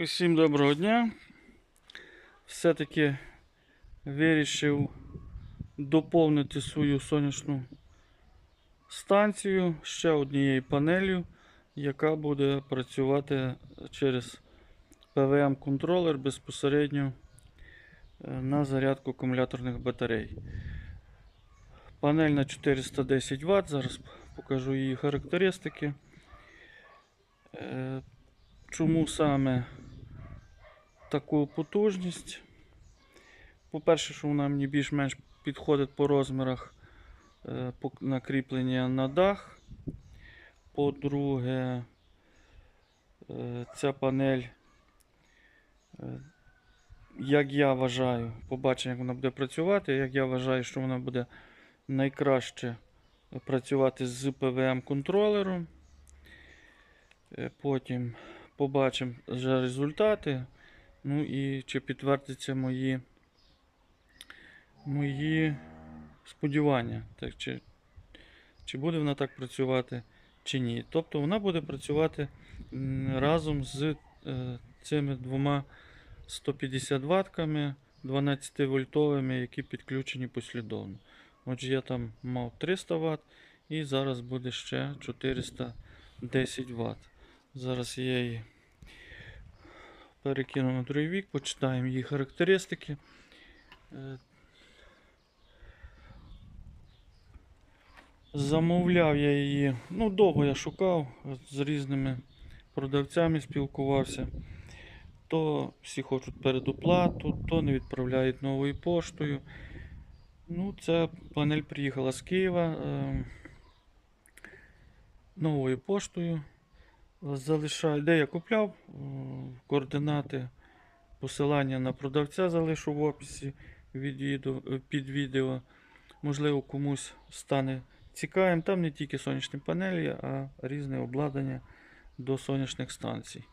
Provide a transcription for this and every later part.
Усім доброго дня. Все-таки вирішив доповнити свою сонячну станцію ще однією панелью, яка буде працювати через PWM-контролер безпосередньо е, на зарядку акумуляторних батарей. Панель на 410 Вт. Зараз покажу її характеристики. Е, Чому саме таку потужність? По-перше, що вона мені більш-менш підходить по розмірах е, накріплення на дах. По-друге, е, ця панель, е, як я вважаю, побачимо, як вона буде працювати. Як я вважаю, що вона буде найкраще працювати з PWM-контролером. Е, Потім побачимо вже результати. Ну і чи підтвердяться мої, мої сподівання. Так, чи, чи буде вона так працювати, чи ні. Тобто вона буде працювати разом з е, цими двома 150 ватками 12 вольтовими, які підключені послідовно. Отже, я там мав 300 Вт і зараз буде ще 410 Вт. Зараз я її перекину на другий вік, почитаємо її характеристики. Е, Замовляв я її, ну довго я шукав, з різними продавцями спілкувався. То всі хочуть передоплату, то не відправляють новою поштою. Ну, ця панель приїхала з Києва е, новою поштою. Залишаю, де я купляв, координати посилання на продавця залишу в описі е, під відео. Можливо, комусь стане цікавим. Там не тільки сонячні панелі, а різне обладнання до сонячних станцій.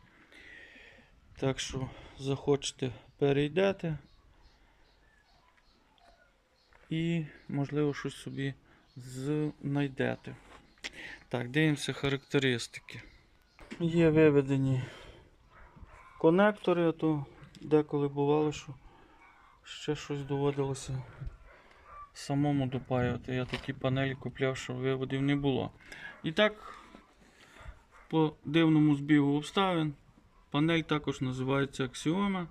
Так що захочете, перейдете і, можливо, щось собі знайдете. Так, дивимося характеристики. Є виведені конектори, а то деколи бувало, що ще щось доводилося самому допаювати. Я такі панелі купляв, що виводів не було. І так, по дивному збігу обставин, панель також називається Аксіома.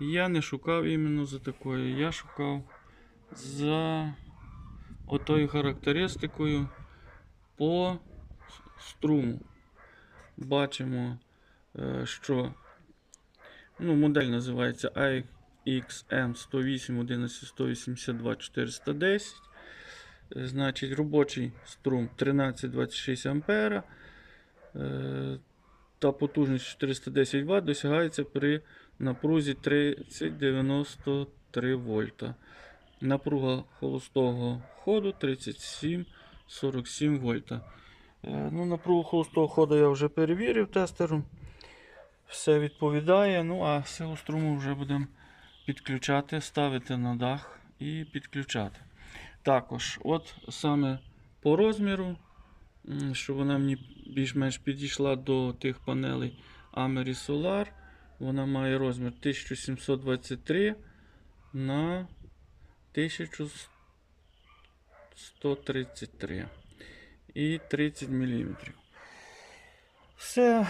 Я не шукав іменно за такою, я шукав за отою характеристикою по струму бачимо, е, що ну, модель називається AXM 108 11 182 410. Е, Значить, робочий струм 1326 ампера. Е, Та потужність 410 Вт досягається при напрузі 3093 вольта. Напруга холостого ходу 37,47 вольта. Е, Ну, напругу холостого ходу я вже перевірив тестером. Все відповідає. Ну, а силу струму вже будемо підключати, ставити на дах і підключати. Також, от саме по розміру, щоб вона мені більш-менш підійшла до тих панелей Ameri Solar. Вона має розмір 1723 на 1133 і 30 мм. Все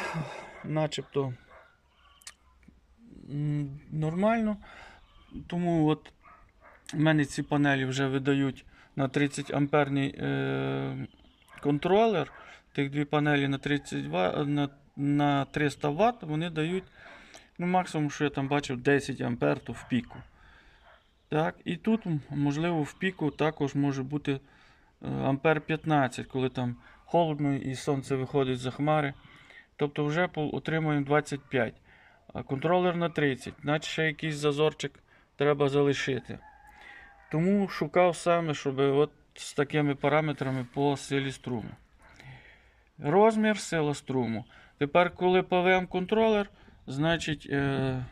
начебто нормально. Тому от в мене ці панелі вже видають на 30 амперний е, контролер. Тих дві панелі на 30 Вт, на, на 300 Вт вони дають ну, максимум, що я там бачив, 10 ампер то в піку. Так, і тут, можливо, в піку також може бути ампер 15, коли там холодно і сонце виходить за хмари. Тобто вже отримуємо 25. А контролер на 30, значить ще якийсь зазорчик треба залишити. Тому шукав саме, щоб от з такими параметрами по силі струму. Розмір, сила струму. Тепер, коли ПВМ контролер, значить, е,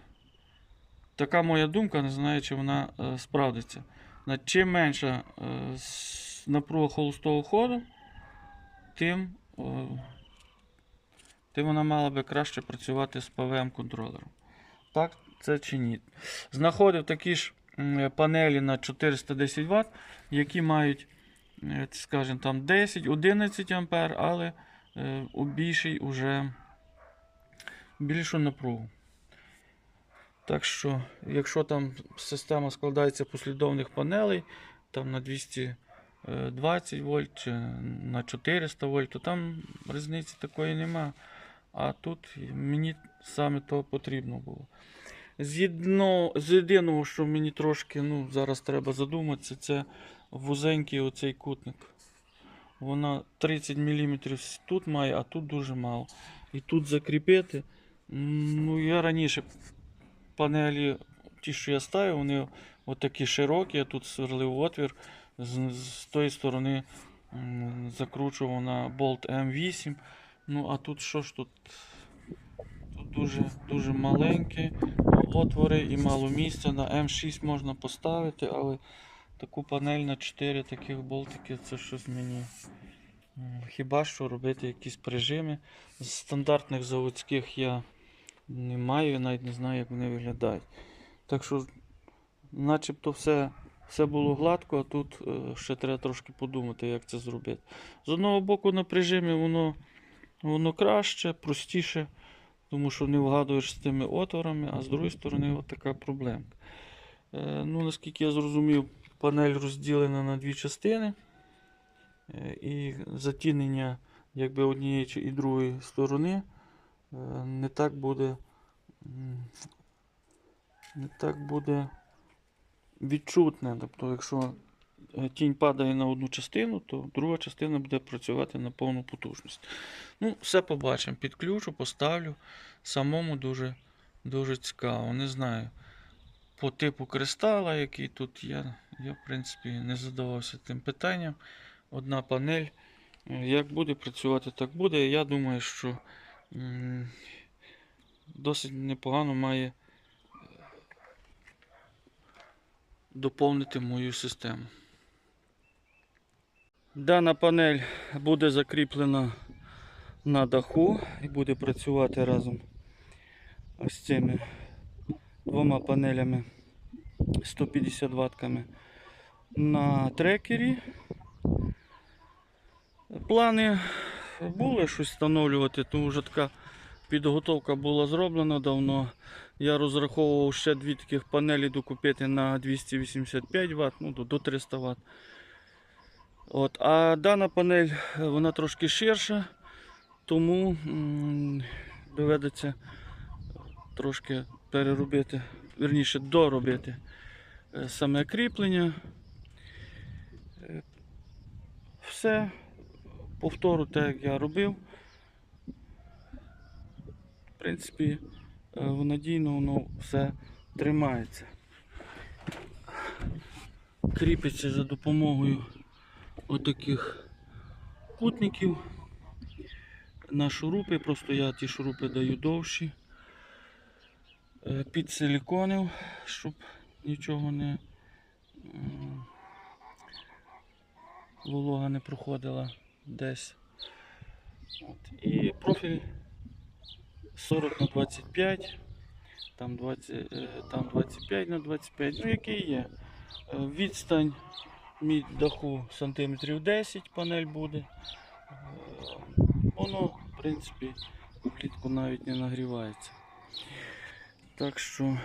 така моя думка, не знаю, чи вона е, справдиться. Чим менша е, напруга холостого ходу, тим е, то вона мала би краще працювати з ПВМ-контролером. Так, це чи ні? Знаходив такі ж панелі на 410 Вт, які мають, е, скажімо, там 10-11 ампер, але е, у більшій уже більшу напругу. Так що, якщо там система складається послідовних панелей, там на 220 вольт чи на 400 вольт, то там різниці такої нема. А тут мені саме то потрібно було. З єдиного, що мені трошки ну, зараз треба задуматися, це вузенький оцей кутник. Вона 30 мм тут має, а тут дуже мало. І тут закріпити. Ну, я раніше панелі, ті, що я ставив, вони отакі широкі, я тут сверлив отвір. З, з тої сторони закручував на болт М8. Ну, а тут що ж тут? Тут дуже, дуже маленькі отвори і мало місця. На М6 можна поставити, але таку панель на 4 таких болтики це щось мені. Хіба що робити якісь прижими. З стандартних заводських я не маю, навіть не знаю, як вони виглядають. Так що, начебто, все, все було гладко, а тут е, ще треба трошки подумати, як це зробити. З одного боку, на прижимі воно, воно краще, простіше, тому що не вгадуєш з тими отворами, а з другої сторони, така проблемка. Е, ну, наскільки я зрозумів, панель розділена на дві частини. Е, і затінення якби однієї і другої сторони не так буде не так буде відчутне. Тобто, якщо е, тінь падає на одну частину, то друга частина буде працювати на повну потужність. Ну, все побачимо. Підключу, поставлю. Самому дуже, дуже цікаво. Не знаю. По типу кристала, який тут є, я, в принципі, не задавався тим питанням. Одна панель. Е, Як буде працювати, так буде. Я думаю, що досить непогано має е, доповнити мою систему. Дана панель буде закріплена на даху і буде працювати разом з цими двома панелями 150 ватками на трекері. Плани були щось встановлювати, тому вже така підготовка була зроблена давно. Я розраховував ще дві таких панелі докупити на 285 Вт, ну до- до 300 Вт. От, а дана панель е, вона трошки ширша, тому доведеться трошки переробити, верніше доробити е, саме кріплення. Е, Все, повторю те, як я робив. В принципі, е, надійно воно все тримається. Кріпиться за допомогою отаких кутників на шурупи, просто я ті шурупи даю довші. Е, Під силіконів, щоб нічого не волога не проходила десь. От. І профіль 40 на 25, там, 20, е, там 25 на 25, ну який є. Е, Відстань від даху сантиметрів 10 панель буде. Е, Воно, в принципі, влітку навіть не нагрівається. Так що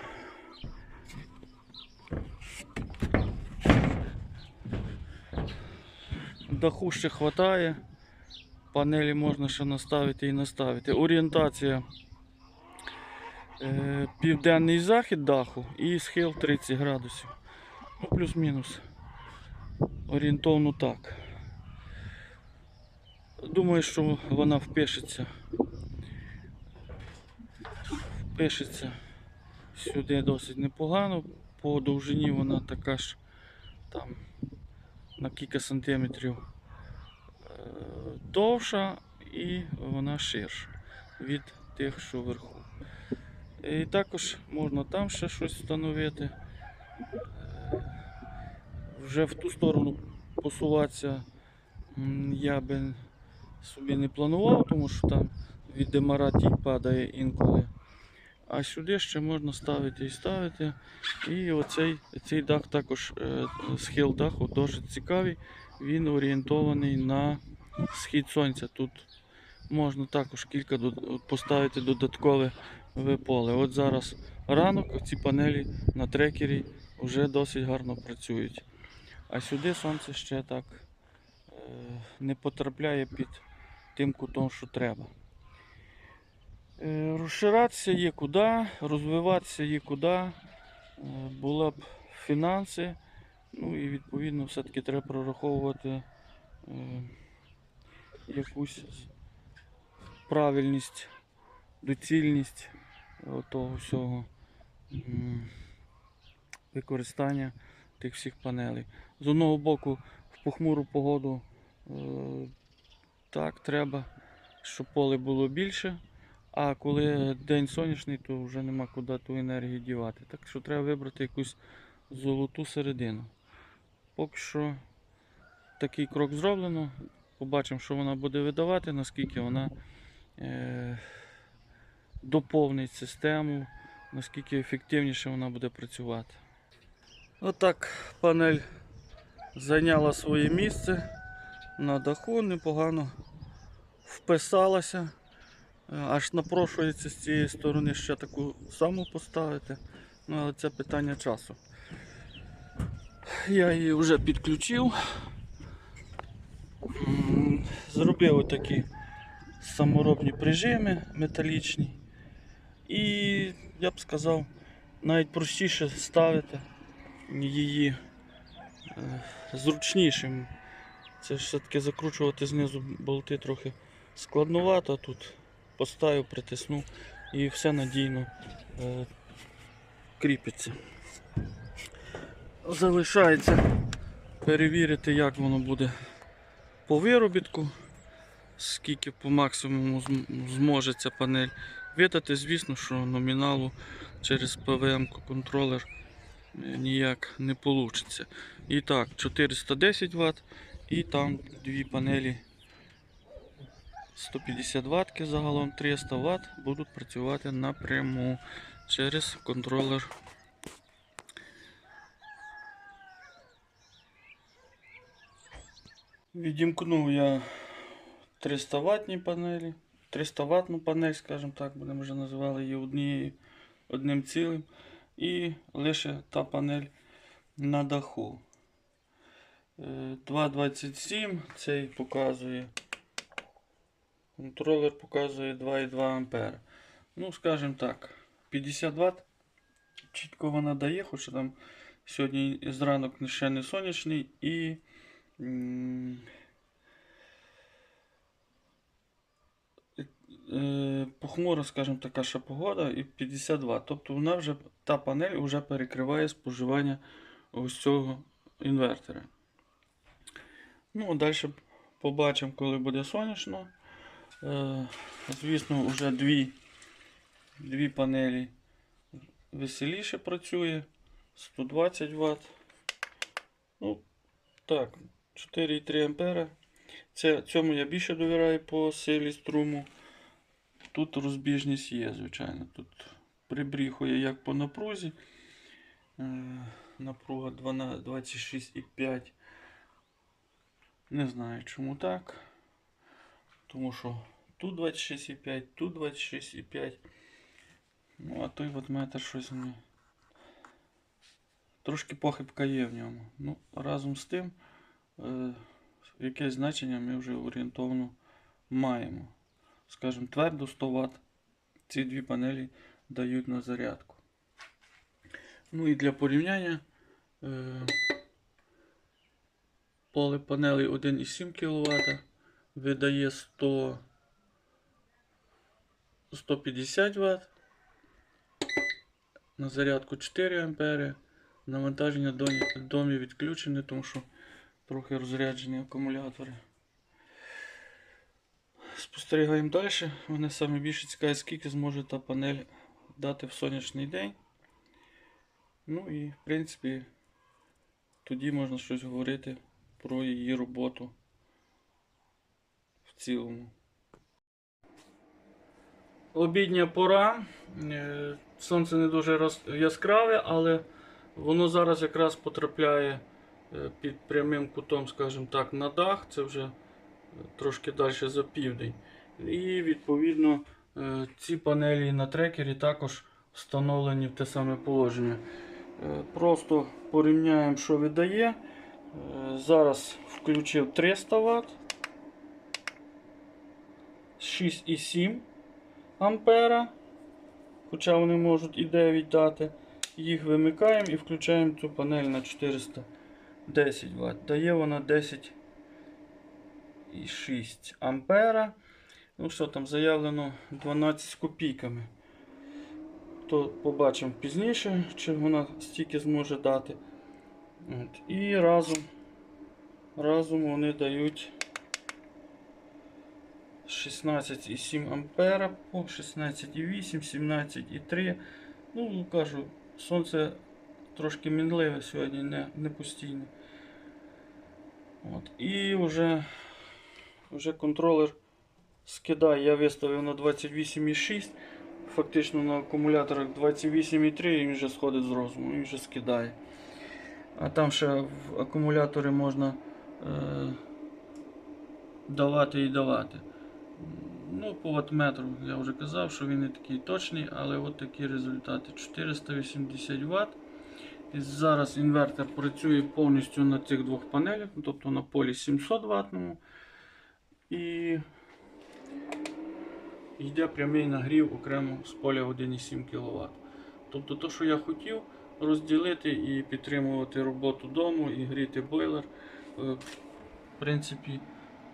даху ще вистачає. Панелі можна ще наставити і наставити. Орієнтація е, південний захід даху і схил 30 градусів. Ну, плюс-мінус. Орієнтовно так. Думаю, що вона впишеться. Впишеться сюди досить непогано. По довжині вона така ж там на кілька сантиметрів довша і вона ширша від тих, що вверху. І також можна там ще щось встановити. Е, Вже в ту сторону посуватися я би собі не планував, тому що там від демаратій падає інколи. А сюди ще можна ставити і ставити. І оцей цей дах також, е, схил даху досить цікавий. Він орієнтований на схід сонця. Тут можна також кілька поставити додаткове виполе. От зараз ранок ці панелі на трекері вже досить гарно працюють. А сюди сонце ще так е, не потрапляє під тим кутом, що треба. Е, Розширатися є куди, розвиватися є куди. Е, Була б фінанси, ну і відповідно все-таки треба прораховувати якусь правильність, доцільність того всього використання тих всіх панелей. З одного боку, в похмуру погоду е, так треба, щоб поле було більше. А коли день сонячний, то вже нема куди ту енергію дівати. Так що треба вибрати якусь золоту середину. Поки що такий крок зроблено. Побачимо, що вона буде видавати, наскільки вона е, доповнить систему, наскільки ефективніше вона буде працювати. Отак панель зайняла своє місце на даху, непогано вписалася. Е, Аж напрошується з цієї сторони ще таку саму поставити. Ну, але це питання часу. Я її вже підключив. Зробив отакі саморобні прижими металічні. І я б сказав, навіть простіше ставити її е, зручнішим. Це все-таки закручувати знизу болти трохи складновато тут поставив, притиснув і все надійно е, кріпиться. Залишається перевірити, як воно буде по виробітку, скільки по максимуму зможе ця панель видати. Звісно, що номіналу через PWM контролер е, ніяк не вийде. І так, 410 Вт і там дві панелі 150 Вт, загалом 300 Вт будуть працювати напряму через контролер. Відімкнув я 300 ватні панелі, 300 ватну панель, скажімо так, будемо вже називали її однією, одним цілим. І лише та панель на даху. Е, 2,27 цей показує. Контролер показує 2,2 ампера. Ну, скажімо так, 50 Вт. Чітко вона дає, хоча там сьогодні зранок ще не сонячний і м, е, похмура, скажімо, така ще погода і 52. Тобто вона вже, та панель вже перекриває споживання ось цього інвертора. Ну, далі побачимо, коли буде сонячно. Е, Звісно, вже дві, дві панелі веселіше працює. 120 Вт. Ну, так, 4,3 ампера. Це, цьому я більше довіряю по силі струму. Тут розбіжність є, звичайно. Тут прибріхує як по напрузі. Е, Напруга 26,5. Не знаю чому так. Тому що тут 26,5, тут 26,5. Ну, а той от щось не. Трошки похибка є в ньому. Ну, разом з тим, е, якесь значення ми вже орієнтовно маємо. Скажімо, твердо 100 Вт ці дві панелі дають на зарядку. Ну і для порівняння е, поле панелей 1,7 кВт видає 100 150 Вт. На зарядку 4 ампери. Навантаження домі відключене, тому що трохи розряджені акумулятори. Спостерігаємо далі. Мене саме більше цікавить, скільки зможе та панель дати в сонячний день. Ну і, в принципі, тоді можна щось говорити про її роботу в цілому. обідня пора. Е, Сонце не дуже яскраве, але воно зараз якраз потрапляє е, під прямим кутом, скажімо так, на дах. Це вже трошки далі за південь. І відповідно е, ці панелі на трекері також встановлені в те саме положення. Е, Просто порівняємо, що видає. Е, Зараз включив 300 Вт. 6,7 ампера. Хоча вони можуть і 9 дати. Їх вимикаємо і включаємо цю панель на 410 Вт. Дає вона 10,6 ампера. Ну що там заявлено 12 з копійками. То побачимо пізніше, чи вона стільки зможе дати. От. І разом, разом вони дають 16,7 ампера по 16,8, 17,3. Ну, кажу, сонце трошки мінливе сьогодні, не, не постійне. От. І вже, вже контролер скидає. Я виставив на 28,6. Фактично на акумуляторах 28,3 і він вже сходить з розуму, він вже скидає. А там ще в акумулятори можна е, давати і давати. Ну, по ваттметру я вже казав, що він не такий точний, але от такі результати. 480 Вт. І зараз інвертор працює повністю на цих двох панелях, тобто на полі 700 Вт. І йде прямий нагрів окремо з поля 1,7 кВт. Тобто те, що я хотів розділити і підтримувати роботу дому, і гріти бойлер. е, В принципі,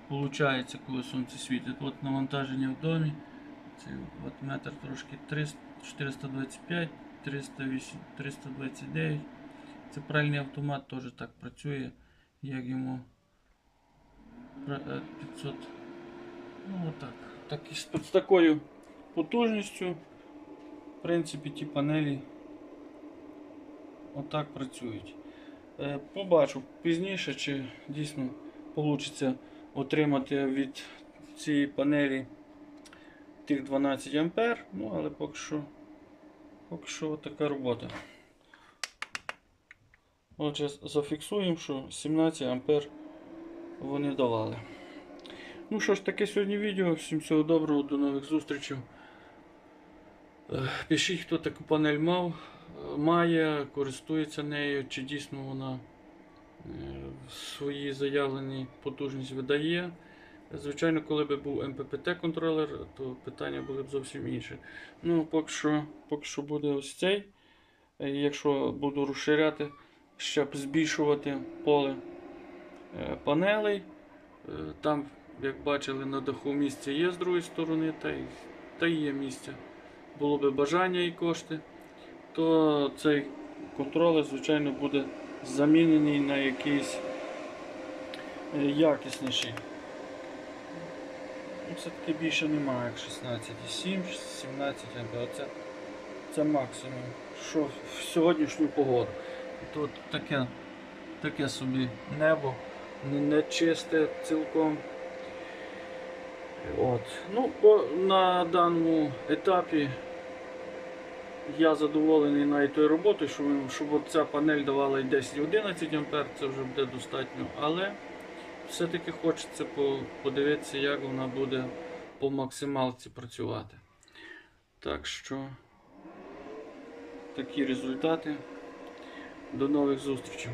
виходить, коли сонце світить. От навантаження в домі. Цей ваттметр трошки 300, 425, 308, 329. Це пральний автомат теж так працює, як йому 500. Ну отак. Так, з такою потужністю, в принципі, ті панелі отак працюють. Е, Побачу пізніше, чи дійсно вийде отримати від цієї панелі тих 12 ампер. Ну, але поки що, поки що така робота. Отже, зафіксуємо, що 17 ампер вони давали. Ну що ж, таке сьогодні відео. Всім всього доброго, до нових зустрічей. Е, Пишіть, хто таку панель мав, має, користується нею, чи дійсно вона е, свої заявлені потужність видає. Звичайно, коли б був МППТ контролер, то питання були б зовсім інші. Ну, поки що, поки що буде ось цей. Е, Якщо буду розширяти, щоб збільшувати поле панелей, е, там, як бачили, на даху місце є з другої сторони, та й, та й є місце. Було би бажання і кошти, то цей контролер, звичайно, буде замінений на якийсь е, якісніший. Ну, Все-таки більше немає, як 16,7, 17 ампер. Це, це максимум. Що в сьогоднішню погоду. Тут таке, таке собі небо, не, чисте цілком. От. Ну, по, на даному етапі я задоволений навіть тою роботою, щоб от ця панель давала і 10-11 ампер, це вже буде достатньо. Але все-таки хочеться по- подивитися, як вона буде по максималці працювати. Так що такі результати. До нових зустрічей.